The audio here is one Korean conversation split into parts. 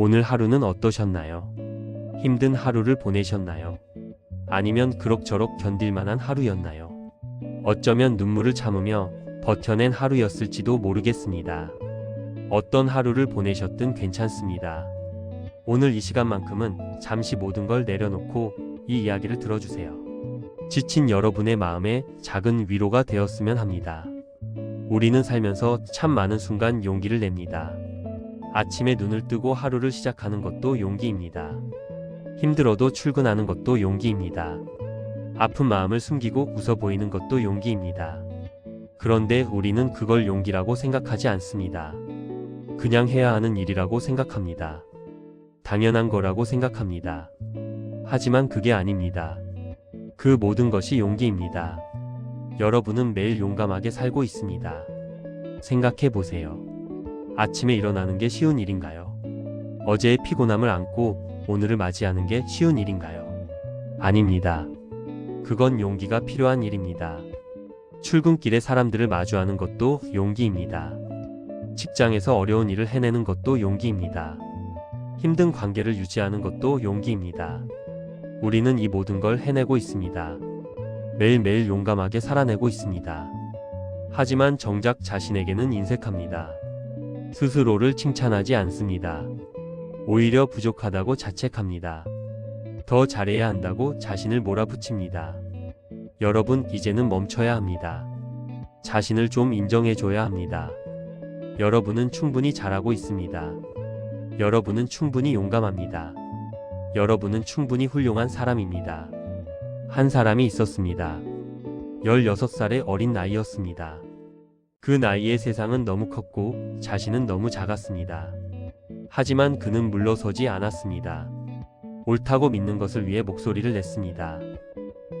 오늘 하루는 어떠셨나요? 힘든 하루를 보내셨나요? 아니면 그럭저럭 견딜 만한 하루였나요? 어쩌면 눈물을 참으며 버텨낸 하루였을지도 모르겠습니다. 어떤 하루를 보내셨든 괜찮습니다. 오늘 이 시간만큼은 잠시 모든 걸 내려놓고 이 이야기를 들어주세요. 지친 여러분의 마음에 작은 위로가 되었으면 합니다. 우리는 살면서 참 많은 순간 용기를 냅니다. 아침에 눈을 뜨고 하루를 시작하는 것도 용기입니다. 힘들어도 출근하는 것도 용기입니다. 아픈 마음을 숨기고 웃어 보이는 것도 용기입니다. 그런데 우리는 그걸 용기라고 생각하지 않습니다. 그냥 해야 하는 일이라고 생각합니다. 당연한 거라고 생각합니다. 하지만 그게 아닙니다. 그 모든 것이 용기입니다. 여러분은 매일 용감하게 살고 있습니다. 생각해 보세요. 아침에 일어나는 게 쉬운 일인가요? 어제의 피곤함을 안고 오늘을 맞이하는 게 쉬운 일인가요? 아닙니다. 그건 용기가 필요한 일입니다. 출근길에 사람들을 마주하는 것도 용기입니다. 직장에서 어려운 일을 해내는 것도 용기입니다. 힘든 관계를 유지하는 것도 용기입니다. 우리는 이 모든 걸 해내고 있습니다. 매일매일 용감하게 살아내고 있습니다. 하지만 정작 자신에게는 인색합니다. 스스로를 칭찬하지 않습니다. 오히려 부족하다고 자책합니다. 더 잘해야 한다고 자신을 몰아붙입니다. 여러분, 이제는 멈춰야 합니다. 자신을 좀 인정해줘야 합니다. 여러분은 충분히 잘하고 있습니다. 여러분은 충분히 용감합니다. 여러분은 충분히 훌륭한 사람입니다. 한 사람이 있었습니다. 16살의 어린 나이였습니다. 그 나이에 세상은 너무 컸고 자신은 너무 작았습니다. 하지만 그는 물러서지 않았습니다. 옳다고 믿는 것을 위해 목소리를 냈습니다.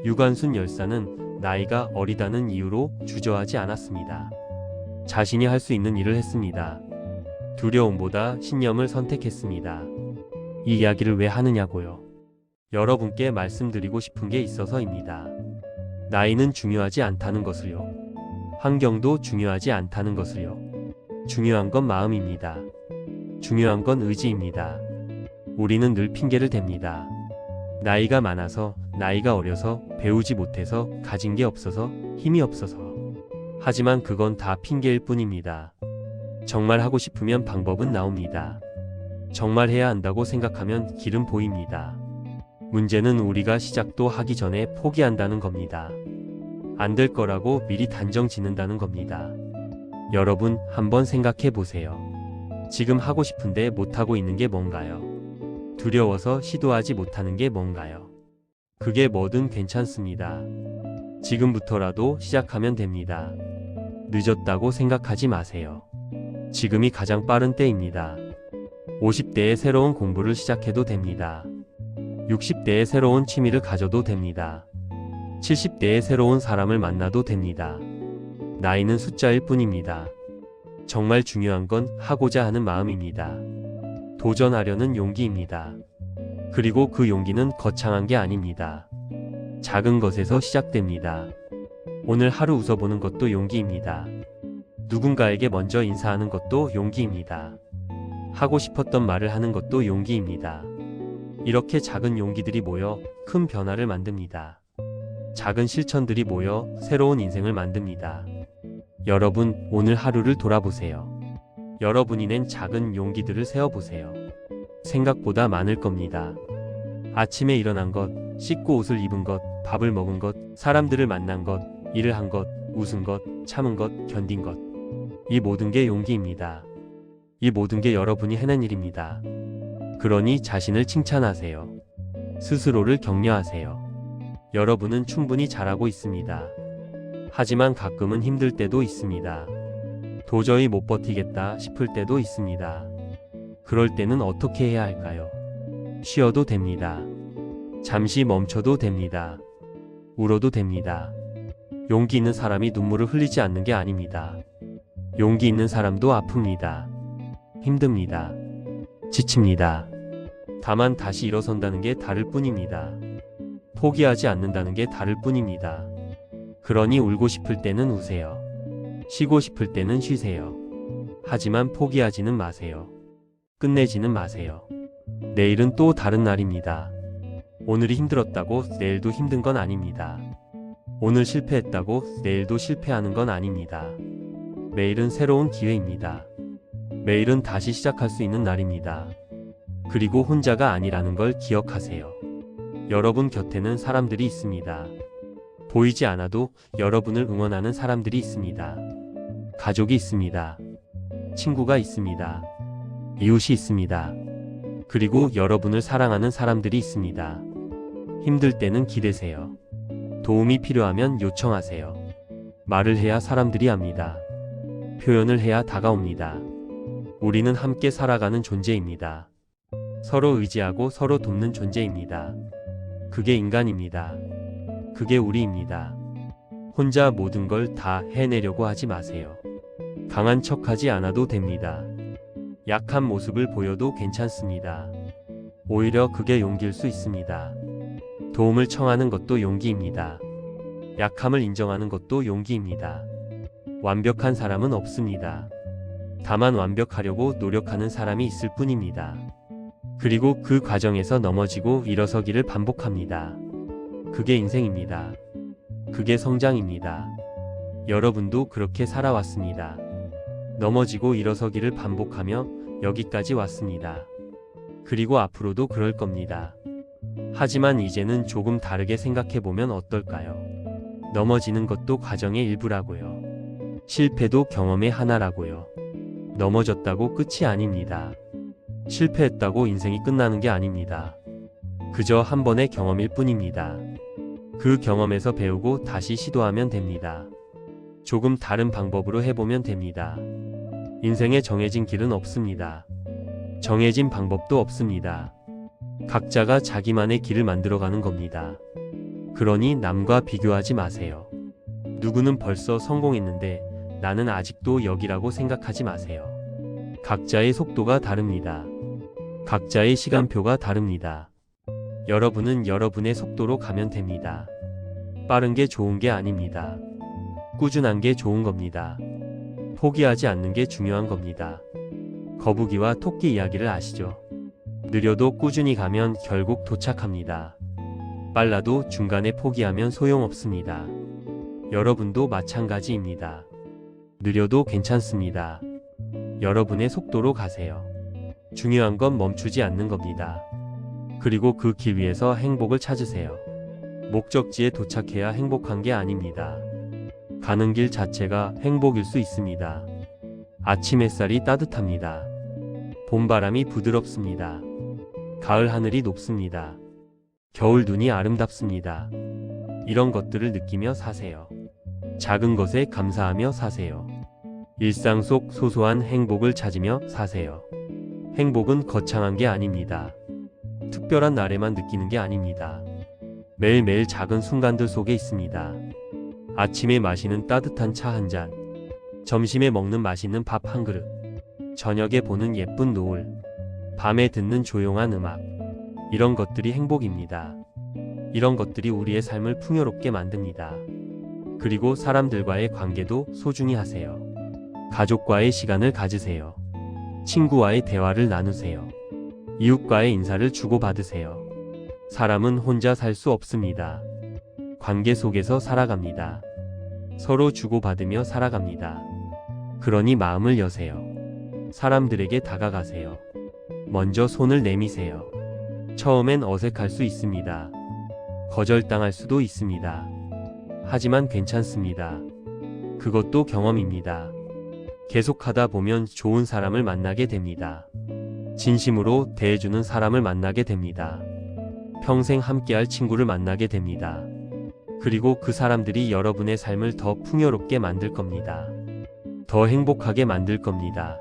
유관순 열사는 나이가 어리다는 이유로 주저하지 않았습니다. 자신이 할 수 있는 일을 했습니다. 두려움보다 신념을 선택했습니다. 이 이야기를 왜 하느냐고요. 여러분께 말씀드리고 싶은 게 있어서입니다. 나이는 중요하지 않다는 것을요. 환경도 중요하지 않다는 것을요. 중요한 건 마음입니다. 중요한 건 의지입니다. 우리는 늘 핑계를 댑니다. 나이가 많아서, 나이가 어려서, 배우지 못해서, 가진 게 없어서, 힘이 없어서. 하지만 그건 다 핑계일 뿐입니다. 정말 하고 싶으면 방법은 나옵니다. 정말 해야 한다고 생각하면 길은 보입니다. 문제는 우리가 시작도 하기 전에 포기한다는 겁니다. 안 될 거라고 미리 단정 짓는다는 겁니다. 여러분, 한번 생각해 보세요. 지금 하고 싶은데 못하고 있는 게 뭔가요? 두려워서 시도하지 못하는 게 뭔가요? 그게 뭐든 괜찮습니다. 지금부터라도 시작하면 됩니다. 늦었다고 생각하지 마세요. 지금이 가장 빠른 때입니다. 50대에 새로운 공부를 시작해도 됩니다. 60대에 새로운 취미를 가져도 됩니다. 70대에 새로운 사람을 만나도 됩니다. 나이는 숫자일 뿐입니다. 정말 중요한 건 하고자 하는 마음입니다. 도전하려는 용기입니다. 그리고 그 용기는 거창한 게 아닙니다. 작은 것에서 시작됩니다. 오늘 하루 웃어보는 것도 용기입니다. 누군가에게 먼저 인사하는 것도 용기입니다. 하고 싶었던 말을 하는 것도 용기입니다. 이렇게 작은 용기들이 모여 큰 변화를 만듭니다. 작은 실천들이 모여 새로운 인생을 만듭니다. 여러분, 오늘 하루를 돌아보세요. 여러분이 낸 작은 용기들을 세어보세요. 생각보다 많을 겁니다. 아침에 일어난 것, 씻고 옷을 입은 것, 밥을 먹은 것, 사람들을 만난 것, 일을 한 것, 웃은 것, 참은 것, 견딘 것. 이 모든 게 용기입니다. 이 모든 게 여러분이 해낸 일입니다. 그러니 자신을 칭찬하세요. 스스로를 격려하세요. 여러분은 충분히 잘하고 있습니다. 하지만 가끔은 힘들 때도 있습니다. 도저히 못 버티겠다 싶을 때도 있습니다. 그럴 때는 어떻게 해야 할까요? 쉬어도 됩니다. 잠시 멈춰도 됩니다. 울어도 됩니다. 용기 있는 사람이 눈물을 흘리지 않는 게 아닙니다. 용기 있는 사람도 아픕니다. 힘듭니다. 지칩니다. 다만 다시 일어선다는 게 다를 뿐입니다. 포기하지 않는다는 게 다를 뿐입니다. 그러니 울고 싶을 때는 우세요. 쉬고 싶을 때는 쉬세요. 하지만 포기하지는 마세요. 끝내지는 마세요. 내일은 또 다른 날입니다. 오늘이 힘들었다고 내일도 힘든 건 아닙니다. 오늘 실패했다고 내일도 실패하는 건 아닙니다. 매일은 새로운 기회입니다. 매일은 다시 시작할 수 있는 날입니다. 그리고 혼자가 아니라는 걸 기억하세요. 여러분 곁에는 사람들이 있습니다. 보이지 않아도 여러분을 응원하는 사람들이 있습니다. 가족이 있습니다. 친구가 있습니다. 이웃이 있습니다. 그리고 여러분을 사랑하는 사람들이 있습니다. 힘들 때는 기대세요. 도움이 필요하면 요청하세요. 말을 해야 사람들이 압니다. 표현을 해야 다가옵니다. 우리는 함께 살아가는 존재입니다. 서로 의지하고 서로 돕는 존재입니다. 그게 인간입니다. 그게 우리입니다. 혼자 모든 걸 다 해내려고 하지 마세요. 강한 척 하지 않아도 됩니다. 약한 모습을 보여도 괜찮습니다. 오히려 그게 용기일 수 있습니다. 도움을 청하는 것도 용기입니다. 약함을 인정하는 것도 용기입니다. 완벽한 사람은 없습니다. 다만 완벽하려고 노력하는 사람이 있을 뿐입니다. 그리고 그 과정에서 넘어지고 일어서기를 반복합니다. 그게 인생입니다. 그게 성장입니다. 여러분도 그렇게 살아왔습니다. 넘어지고 일어서기를 반복하며 여기까지 왔습니다. 그리고 앞으로도 그럴 겁니다. 하지만 이제는 조금 다르게 생각해 보면 어떨까요? 넘어지는 것도 과정의 일부라고요. 실패도 경험의 하나라고요. 넘어졌다고 끝이 아닙니다. 실패했다고 인생이 끝나는 게 아닙니다. 그저 한 번의 경험일 뿐입니다. 그 경험에서 배우고 다시 시도하면 됩니다. 조금 다른 방법으로 해보면 됩니다. 인생에 정해진 길은 없습니다. 정해진 방법도 없습니다. 각자가 자기만의 길을 만들어가는 겁니다. 그러니 남과 비교하지 마세요. 누구는 벌써 성공했는데 나는 아직도 여기라고 생각하지 마세요. 각자의 속도가 다릅니다. 각자의 시간표가 다릅니다. 여러분은 여러분의 속도로 가면 됩니다. 빠른 게 좋은 게 아닙니다. 꾸준한 게 좋은 겁니다. 포기하지 않는 게 중요한 겁니다. 거북이와 토끼 이야기를 아시죠? 느려도 꾸준히 가면 결국 도착합니다. 빨라도 중간에 포기하면 소용없습니다. 여러분도 마찬가지입니다. 느려도 괜찮습니다. 여러분의 속도로 가세요. 중요한 건 멈추지 않는 겁니다. 그리고 그 길 위에서 행복을 찾으세요. 목적지에 도착해야 행복한 게 아닙니다. 가는 길 자체가 행복일 수 있습니다. 아침 햇살이 따뜻합니다. 봄바람이 부드럽습니다. 가을 하늘이 높습니다. 겨울 눈이 아름답습니다. 이런 것들을 느끼며 사세요. 작은 것에 감사하며 사세요. 일상 속 소소한 행복을 찾으며 사세요. 행복은 거창한 게 아닙니다. 특별한 날에만 느끼는 게 아닙니다. 매일매일 작은 순간들 속에 있습니다. 아침에 마시는 따뜻한 차 한 잔, 점심에 먹는 맛있는 밥 한 그릇, 저녁에 보는 예쁜 노을, 밤에 듣는 조용한 음악. 이런 것들이 행복입니다. 이런 것들이 우리의 삶을 풍요롭게 만듭니다. 그리고 사람들과의 관계도 소중히 하세요. 가족과의 시간을 가지세요. 친구와의 대화를 나누세요. 이웃과의 인사를 주고받으세요. 사람은 혼자 살 수 없습니다. 관계 속에서 살아갑니다. 서로 주고받으며 살아갑니다. 그러니 마음을 여세요. 사람들에게 다가가세요. 먼저 손을 내미세요. 처음엔 어색할 수 있습니다. 거절당할 수도 있습니다. 하지만 괜찮습니다. 그것도 경험입니다. 계속하다 보면 좋은 사람을 만나게 됩니다. 진심으로 대해주는 사람을 만나게 됩니다. 평생 함께할 친구를 만나게 됩니다. 그리고 그 사람들이 여러분의 삶을 더 풍요롭게 만들 겁니다. 더 행복하게 만들 겁니다.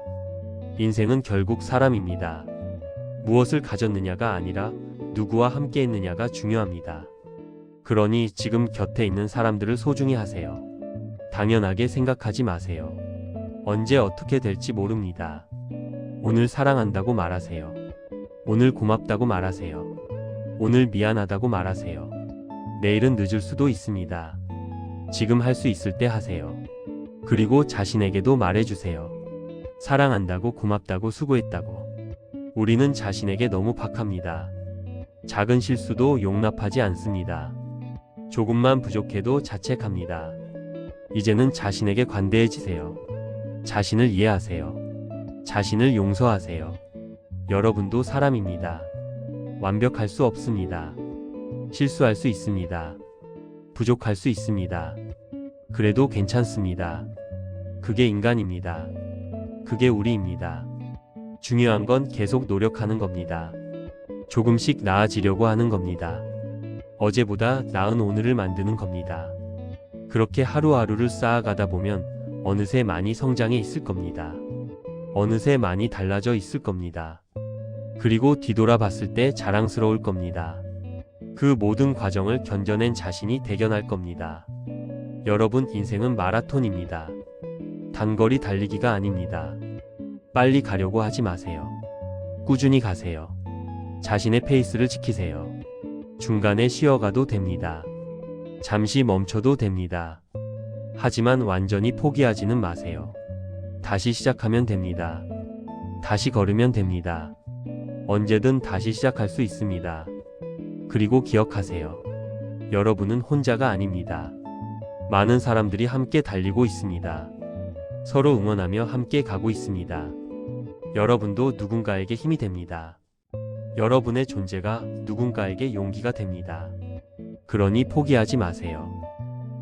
인생은 결국 사람입니다. 무엇을 가졌느냐가 아니라 누구와 함께 했느냐가 중요합니다. 그러니 지금 곁에 있는 사람들을 소중히 하세요. 당연하게 생각하지 마세요. 언제 어떻게 될지 모릅니다. 오늘 사랑한다고 말하세요. 오늘 고맙다고 말하세요. 오늘 미안하다고 말하세요. 내일은 늦을 수도 있습니다. 지금 할 수 있을 때 하세요. 그리고 자신에게도 말해주세요. 사랑한다고 고맙다고 수고했다고. 우리는 자신에게 너무 박합니다. 작은 실수도 용납하지 않습니다. 조금만 부족해도 자책합니다. 이제는 자신에게 관대해지세요. 자신을 이해하세요. 자신을 용서하세요. 여러분도 사람입니다. 완벽할 수 없습니다. 실수할 수 있습니다. 부족할 수 있습니다. 그래도 괜찮습니다. 그게 인간입니다. 그게 우리입니다. 중요한 건 계속 노력하는 겁니다. 조금씩 나아지려고 하는 겁니다. 어제보다 나은 오늘을 만드는 겁니다. 그렇게 하루하루를 쌓아가다 보면 어느새 많이 성장해 있을 겁니다. 어느새 많이 달라져 있을 겁니다. 그리고 뒤돌아 봤을 때 자랑스러울 겁니다. 그 모든 과정을 견뎌낸 자신이 대견할 겁니다. 여러분 인생은 마라톤입니다. 단거리 달리기가 아닙니다. 빨리 가려고 하지 마세요. 꾸준히 가세요. 자신의 페이스를 지키세요. 중간에 쉬어가도 됩니다. 잠시 멈춰도 됩니다. 하지만 완전히 포기하지는 마세요. 다시 시작하면 됩니다. 다시 걸으면 됩니다. 언제든 다시 시작할 수 있습니다. 그리고 기억하세요. 여러분은 혼자가 아닙니다. 많은 사람들이 함께 달리고 있습니다. 서로 응원하며 함께 가고 있습니다. 여러분도 누군가에게 힘이 됩니다. 여러분의 존재가 누군가에게 용기가 됩니다. 그러니 포기하지 마세요.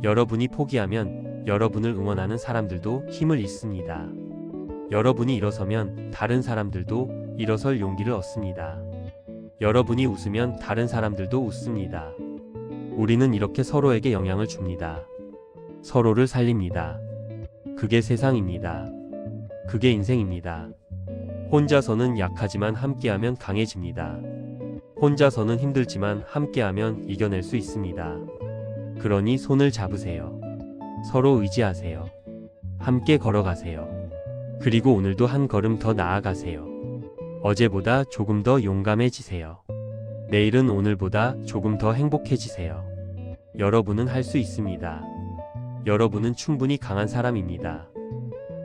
여러분이 포기하면 여러분을 응원하는 사람들도 힘을 잃습니다. 여러분이 일어서면 다른 사람들도 일어설 용기를 얻습니다. 여러분이 웃으면 다른 사람들도 웃습니다. 우리는 이렇게 서로에게 영향을 줍니다. 서로를 살립니다. 그게 세상입니다. 그게 인생입니다. 혼자서는 약하지만 함께하면 강해집니다. 혼자서는 힘들지만 함께하면 이겨낼 수 있습니다. 그러니 손을 잡으세요. 서로 의지하세요. 함께 걸어가세요. 그리고 오늘도 한 걸음 더 나아가세요. 어제보다 조금 더 용감해지세요. 내일은 오늘보다 조금 더 행복해지세요. 여러분은 할 수 있습니다. 여러분은 충분히 강한 사람입니다.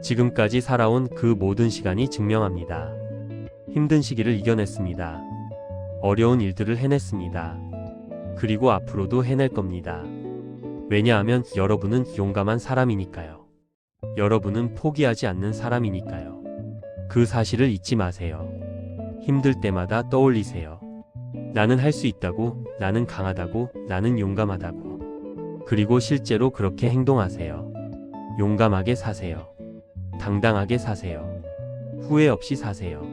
지금까지 살아온 그 모든 시간이 증명합니다. 힘든 시기를 이겨냈습니다. 어려운 일들을 해냈습니다. 그리고 앞으로도 해낼 겁니다. 왜냐하면 여러분은 용감한 사람이니까요. 여러분은 포기하지 않는 사람이니까요. 그 사실을 잊지 마세요. 힘들 때마다 떠올리세요. 나는 할 수 있다고, 나는 강하다고, 나는 용감하다고. 그리고 실제로 그렇게 행동하세요. 용감하게 사세요. 당당하게 사세요. 후회 없이 사세요.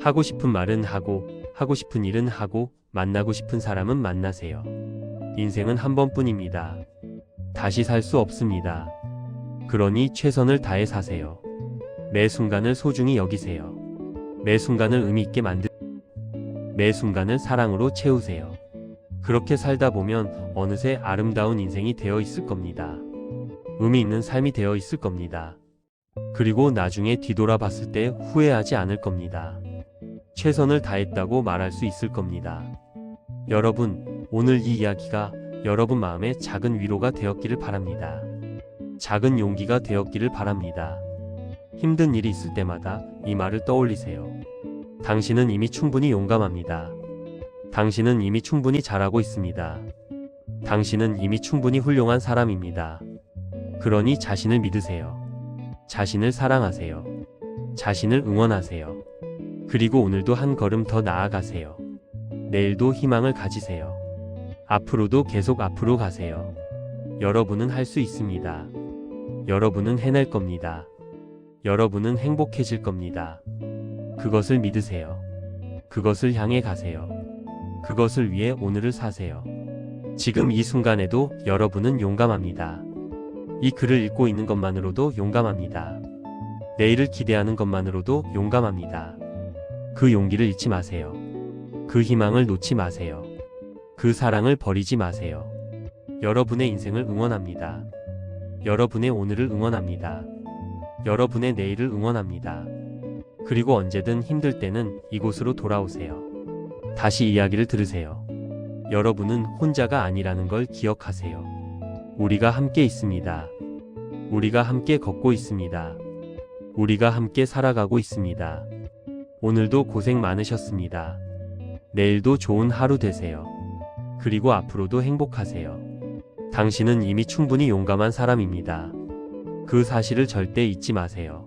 하고 싶은 말은 하고, 하고 싶은 일은 하고, 만나고 싶은 사람은 만나세요. 인생은 한 번뿐입니다. 다시 살 수 없습니다. 그러니 최선을 다해 사세요. 매 순간을 소중히 여기세요. 매 순간을 의미있게 만들, 매 순간을 사랑으로 채우세요. 그렇게 살다 보면 어느새 아름다운 인생이 되어 있을 겁니다. 의미 있는 삶이 되어 있을 겁니다. 그리고 나중에 뒤돌아 봤을 때 후회하지 않을 겁니다. 최선을 다했다고 말할 수 있을 겁니다. 여러분, 오늘 이 이야기가 여러분 마음에 작은 위로가 되었기를 바랍니다. 작은 용기가 되었기를 바랍니다. 힘든 일이 있을 때마다 이 말을 떠올리세요. 당신은 이미 충분히 용감합니다. 당신은 이미 충분히 잘하고 있습니다. 당신은 이미 충분히 훌륭한 사람입니다. 그러니 자신을 믿으세요. 자신을 사랑하세요. 자신을 응원하세요. 그리고 오늘도 한 걸음 더 나아가세요. 내일도 희망을 가지세요. 앞으로도 계속 앞으로 가세요. 여러분은 할 수 있습니다. 여러분은 해낼 겁니다. 여러분은 행복해질 겁니다. 그것을 믿으세요. 그것을 향해 가세요. 그것을 위해 오늘을 사세요. 지금 이 순간에도 여러분은 용감합니다. 이 글을 읽고 있는 것만으로도 용감합니다. 내일을 기대하는 것만으로도 용감합니다. 그 용기를 잃지 마세요. 그 희망을 놓지 마세요. 그 사랑을 버리지 마세요. 여러분의 인생을 응원합니다. 여러분의 오늘을 응원합니다. 여러분의 내일을 응원합니다. 그리고 언제든 힘들 때는 이곳으로 돌아오세요. 다시 이야기를 들으세요. 여러분은 혼자가 아니라는 걸 기억하세요. 우리가 함께 있습니다. 우리가 함께 걷고 있습니다. 우리가 함께 살아가고 있습니다. 오늘도 고생 많으셨습니다. 내일도 좋은 하루 되세요. 그리고 앞으로도 행복하세요. 당신은 이미 충분히 용감한 사람입니다. 그 사실을 절대 잊지 마세요.